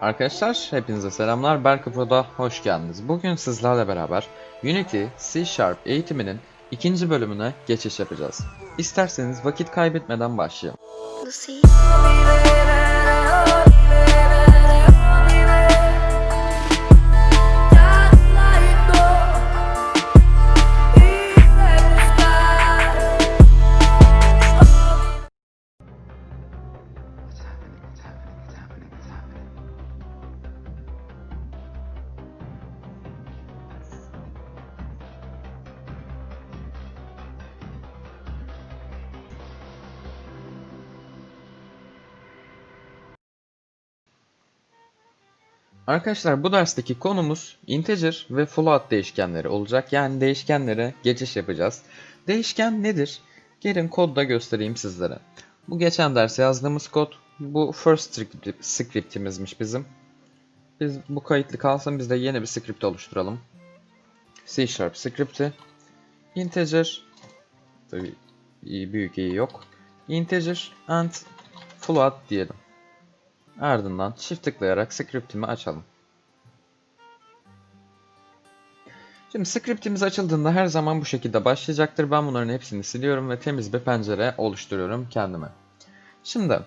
Arkadaşlar hepinize selamlar. Berkapo'da hoş geldiniz. Bugün sizlerle beraber Unity C Sharp eğitiminin ikinci bölümüne geçiş yapacağız. İsterseniz vakit kaybetmeden başlayalım. Arkadaşlar bu dersteki konumuz integer ve float değişkenleri olacak. Yani değişkenlere geçiş yapacağız. Değişken nedir? Gelin kodda göstereyim sizlere. Bu geçen ders yazdığımız kod. Bu first script- scriptimizmiş bizim. Biz bu kayıtlı kalsın biz de yeni bir script oluşturalım. C Sharp script'i. Integer tabii büyük iyi yok. Integer and float diyelim. Ardından çift tıklayarak scriptimi açalım. Şimdi scriptimiz açıldığında her zaman bu şekilde başlayacaktır. Ben bunların hepsini siliyorum ve temiz bir pencere oluşturuyorum kendime. Şimdi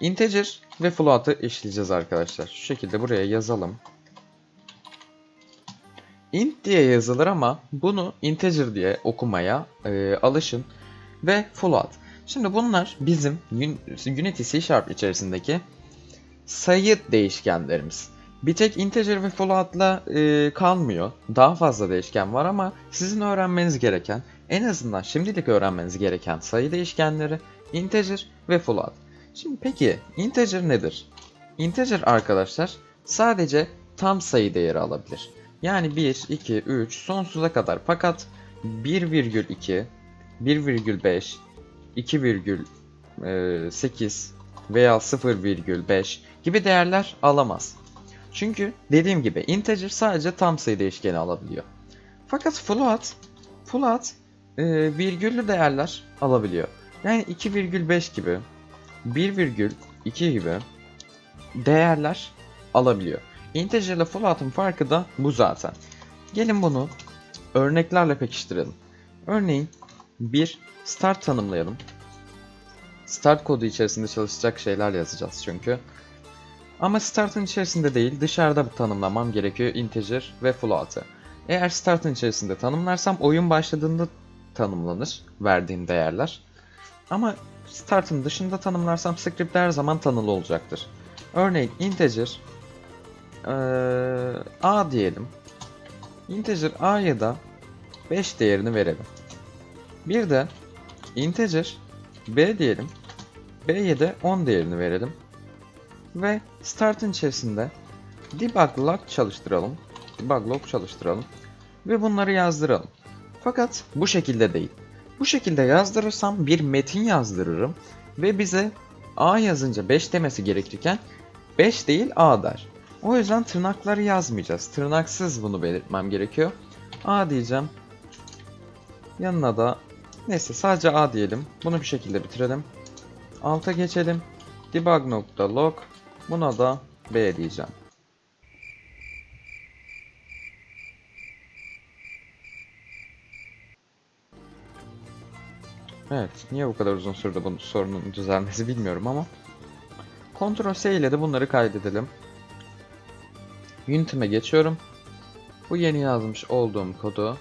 integer ve float'ı işleyeceğiz arkadaşlar. Şu şekilde buraya yazalım. int diye yazılır ama bunu integer diye okumaya e, alışın ve float. Şimdi bunlar bizim Un- Unity C Sharp içerisindeki sayı değişkenlerimiz. Bir tek integer ve float'la e, kalmıyor. Daha fazla değişken var ama sizin öğrenmeniz gereken, en azından şimdilik öğrenmeniz gereken sayı değişkenleri integer ve float. Şimdi peki integer nedir? Integer arkadaşlar sadece tam sayı değeri alabilir. Yani 1, 2, 3 sonsuza kadar fakat 1,2, 1,5, 2,8 veya 0,5 gibi değerler alamaz. Çünkü dediğim gibi integer sadece tam sayı değişkeni alabiliyor. Fakat float, float e, virgüllü değerler alabiliyor. Yani 2,5 gibi, 1,2 gibi değerler alabiliyor. Integer ile float'un farkı da bu zaten. Gelin bunu örneklerle pekiştirelim. Örneğin bir start tanımlayalım. Start kodu içerisinde çalışacak şeyler yazacağız çünkü. Ama start'ın içerisinde değil dışarıda tanımlamam gerekiyor integer ve float'ı. Eğer start'ın içerisinde tanımlarsam oyun başladığında tanımlanır verdiğim değerler. Ama start'ın dışında tanımlarsam script her zaman tanılı olacaktır. Örneğin integer eee, a diyelim. Integer a'ya da 5 değerini verelim. Bir de integer b diyelim. B'ye de 10 değerini verelim. Ve start'ın içerisinde debug log çalıştıralım. Debug log çalıştıralım. Ve bunları yazdıralım. Fakat bu şekilde değil. Bu şekilde yazdırırsam bir metin yazdırırım. Ve bize A yazınca 5 demesi gerekirken 5 değil A der. O yüzden tırnakları yazmayacağız. Tırnaksız bunu belirtmem gerekiyor. A diyeceğim. Yanına da neyse sadece A diyelim. Bunu bir şekilde bitirelim. Alta geçelim. Debug.log Buna da B diyeceğim. Evet, niye bu kadar uzun sürdü bu sorunun düzelmesi bilmiyorum ama Ctrl S ile de bunları kaydedelim. Unity'me geçiyorum. Bu yeni yazmış olduğum kodu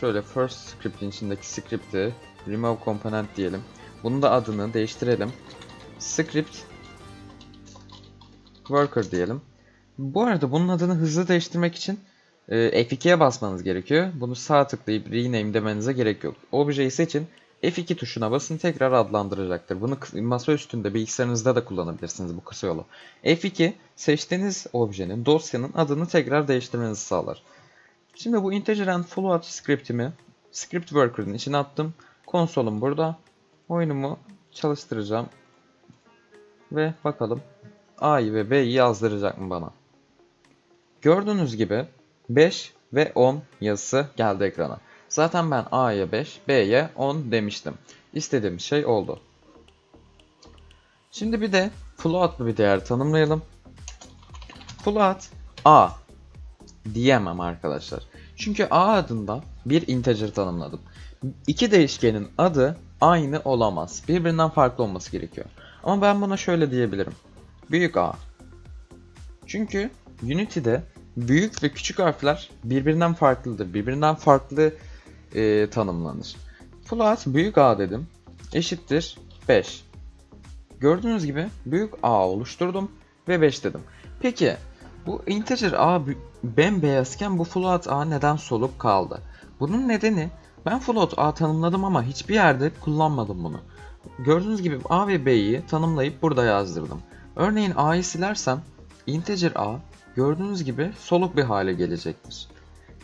şöyle first script'in içindeki script'i remove component diyelim. Bunun da adını değiştirelim. Script worker diyelim. Bu arada bunun adını hızlı değiştirmek için e, F2'ye basmanız gerekiyor. Bunu sağ tıklayıp rename demenize gerek yok. Objeyi seçin. F2 tuşuna basın tekrar adlandıracaktır. Bunu masa üstünde bilgisayarınızda da kullanabilirsiniz bu kısa yolu. F2 seçtiğiniz objenin, dosyanın adını tekrar değiştirmenizi sağlar. Şimdi bu integer and float scriptimi script worker'ın içine attım. Konsolum burada. Oyunumu çalıştıracağım. Ve bakalım A'yı ve B'yi yazdıracak mı bana? Gördüğünüz gibi 5 ve 10 yazısı geldi ekrana. Zaten ben A'ya 5, B'ye 10 demiştim. İstediğim şey oldu. Şimdi bir de floatlı bir değer tanımlayalım. float a diyemem arkadaşlar. Çünkü a adında bir integer tanımladım. İki değişkenin adı aynı olamaz. Birbirinden farklı olması gerekiyor. Ama ben buna şöyle diyebilirim. Büyük A. Çünkü Unity'de büyük ve küçük harfler birbirinden farklıdır. Birbirinden farklı e, tanımlanır. Float büyük A dedim. Eşittir 5. Gördüğünüz gibi büyük A oluşturdum ve 5 dedim. Peki bu integer A bembeyazken bu float A neden solup kaldı? Bunun nedeni ben float A tanımladım ama hiçbir yerde kullanmadım bunu. Gördüğünüz gibi A ve B'yi tanımlayıp burada yazdırdım. Örneğin A'yı silersem integer A gördüğünüz gibi soluk bir hale gelecektir.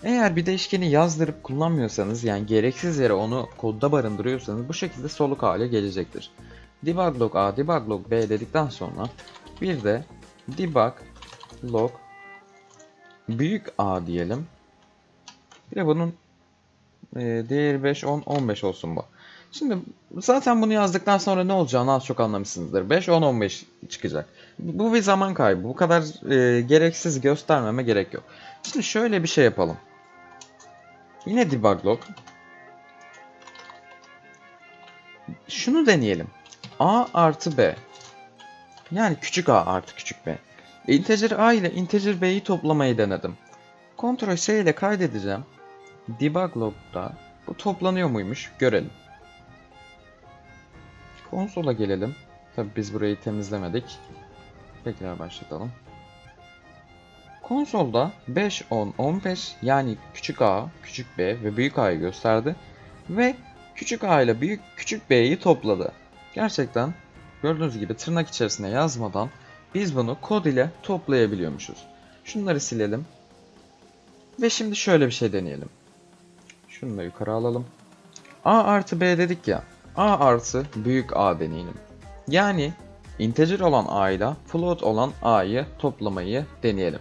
Eğer bir değişkeni yazdırıp kullanmıyorsanız yani gereksiz yere onu kodda barındırıyorsanız bu şekilde soluk hale gelecektir. Debug log A, debug log B dedikten sonra bir de debug log büyük A diyelim. Bir de bunun e, değeri 5, 10, 15 olsun bu. Şimdi zaten bunu yazdıktan sonra ne olacağını az çok anlamışsınızdır. 5, 10, 15 çıkacak. Bu bir zaman kaybı. Bu kadar e, gereksiz göstermeme gerek yok. Şimdi şöyle bir şey yapalım. Yine debug log. Şunu deneyelim. A artı B. Yani küçük a artı küçük b. Integer a ile integer b'yi toplamayı denedim. Ctrl S ile kaydedeceğim. Debug log'da bu toplanıyor muymuş görelim. Konsola gelelim. Tabi biz burayı temizlemedik. Tekrar başlatalım. Konsolda 5, 10, 15 yani küçük a, küçük b ve büyük a'yı gösterdi. Ve küçük a ile büyük küçük b'yi topladı. Gerçekten gördüğünüz gibi tırnak içerisine yazmadan biz bunu kod ile toplayabiliyormuşuz. Şunları silelim. Ve şimdi şöyle bir şey deneyelim. Şunu da yukarı alalım. A artı B dedik ya. A artı büyük A deneyelim. Yani integer olan A ile float olan A'yı toplamayı deneyelim.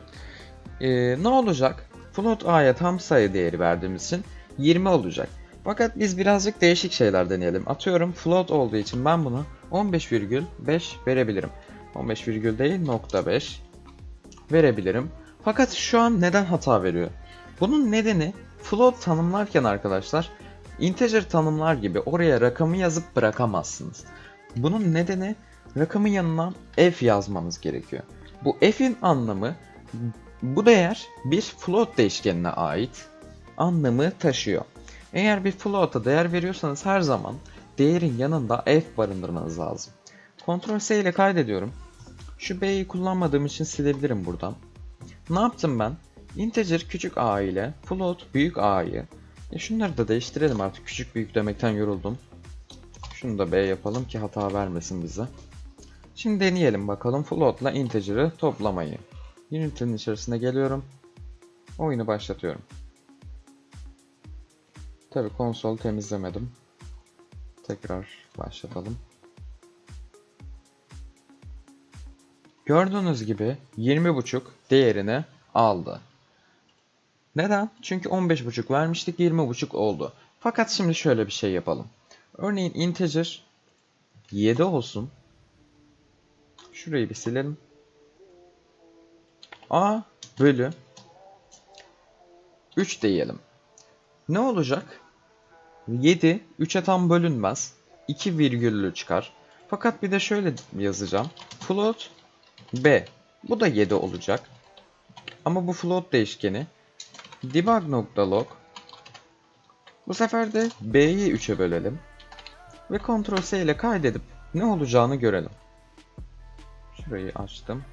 Ee, ne olacak? Float A'ya tam sayı değeri verdiğimiz için 20 olacak. Fakat biz birazcık değişik şeyler deneyelim. Atıyorum float olduğu için ben bunu 15,5 verebilirim. 15 virgül değil nokta 5 verebilirim. Fakat şu an neden hata veriyor? Bunun nedeni float tanımlarken arkadaşlar integer tanımlar gibi oraya rakamı yazıp bırakamazsınız. Bunun nedeni rakamın yanına f yazmanız gerekiyor. Bu f'in anlamı bu değer bir float değişkenine ait anlamı taşıyor. Eğer bir float'a değer veriyorsanız her zaman değerin yanında f barındırmanız lazım. Ctrl S ile kaydediyorum. Şu B'yi kullanmadığım için silebilirim buradan. Ne yaptım ben? Integer küçük a ile float büyük a'yı ya şunları da değiştirelim artık küçük büyük demekten yoruldum. Şunu da B yapalım ki hata vermesin bize. Şimdi deneyelim bakalım float ile integer'ı toplamayı. Unity'nin içerisine geliyorum. Oyunu başlatıyorum. Tabi konsol temizlemedim. Tekrar başlatalım. Gördüğünüz gibi 20.5 değerini aldı. Neden? Çünkü 15.5 vermiştik 20.5 oldu. Fakat şimdi şöyle bir şey yapalım. Örneğin integer 7 olsun. Şurayı bir silelim. A bölü 3 diyelim. Ne olacak? 7 3'e tam bölünmez. 2 virgüllü çıkar. Fakat bir de şöyle yazacağım. Float B. Bu da 7 olacak. Ama bu float değişkeni debug.log Bu sefer de B'yi 3'e bölelim. Ve Ctrl S ile kaydedip ne olacağını görelim. Şurayı açtım.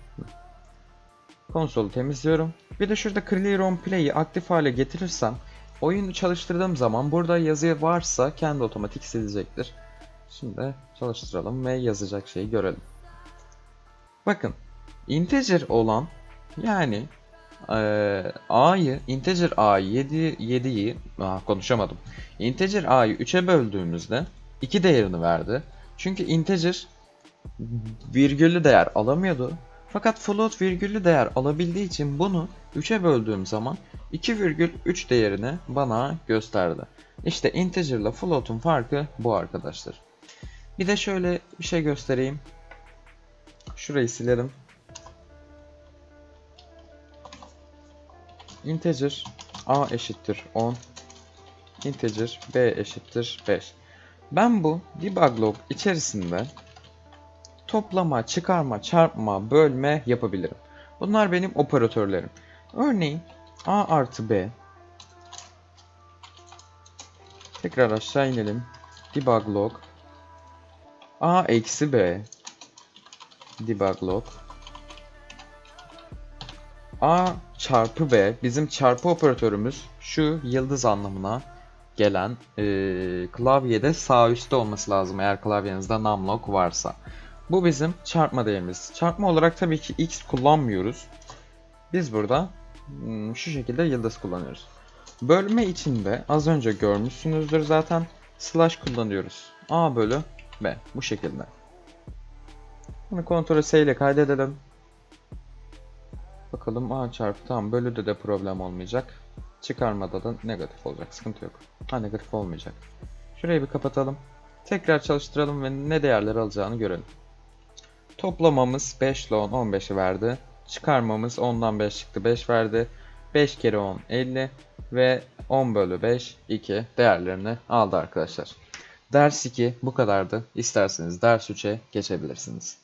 Konsolu temizliyorum. Bir de şurada Clear on Play'i aktif hale getirirsem oyunu çalıştırdığım zaman burada yazı varsa kendi otomatik silecektir. Şimdi çalıştıralım ve yazacak şeyi görelim. Bakın integer olan yani a'yı integer a'yı 7 7'yi ah, konuşamadım. Integer a'yı 3'e böldüğümüzde 2 değerini verdi. Çünkü integer virgüllü değer alamıyordu. Fakat float virgüllü değer alabildiği için bunu 3'e böldüğüm zaman 2,3 değerini bana gösterdi. İşte integer ile float'un farkı bu arkadaşlar. Bir de şöyle bir şey göstereyim. Şurayı silelim. İnteger a eşittir 10 integer b eşittir 5. Ben bu debug log içerisinde toplama, çıkarma, çarpma, bölme yapabilirim. Bunlar benim operatörlerim. Örneğin a artı b tekrar aşağı inelim. Debug log a eksi b debug log a çarpı b bizim çarpı operatörümüz şu yıldız anlamına gelen eee, klavyede sağ üstte olması lazım eğer klavyenizde numlock varsa. Bu bizim çarpma değerimiz. Çarpma olarak tabii ki x kullanmıyoruz. Biz burada hmm, şu şekilde yıldız kullanıyoruz. Bölme için de az önce görmüşsünüzdür zaten slash kullanıyoruz. A bölü B bu şekilde. Bunu kontrol S ile kaydedelim. Bakalım A çarpı tam bölüde de problem olmayacak. Çıkarmada da negatif olacak. Sıkıntı yok. Ha negatif olmayacak. Şurayı bir kapatalım. Tekrar çalıştıralım ve ne değerler alacağını görelim. Toplamamız 5 ile 10 15'i verdi. Çıkarmamız 10'dan 5 çıktı 5 verdi. 5 kere 10 50 ve 10 bölü 5 2 değerlerini aldı arkadaşlar. Ders 2 bu kadardı. İsterseniz ders 3'e geçebilirsiniz.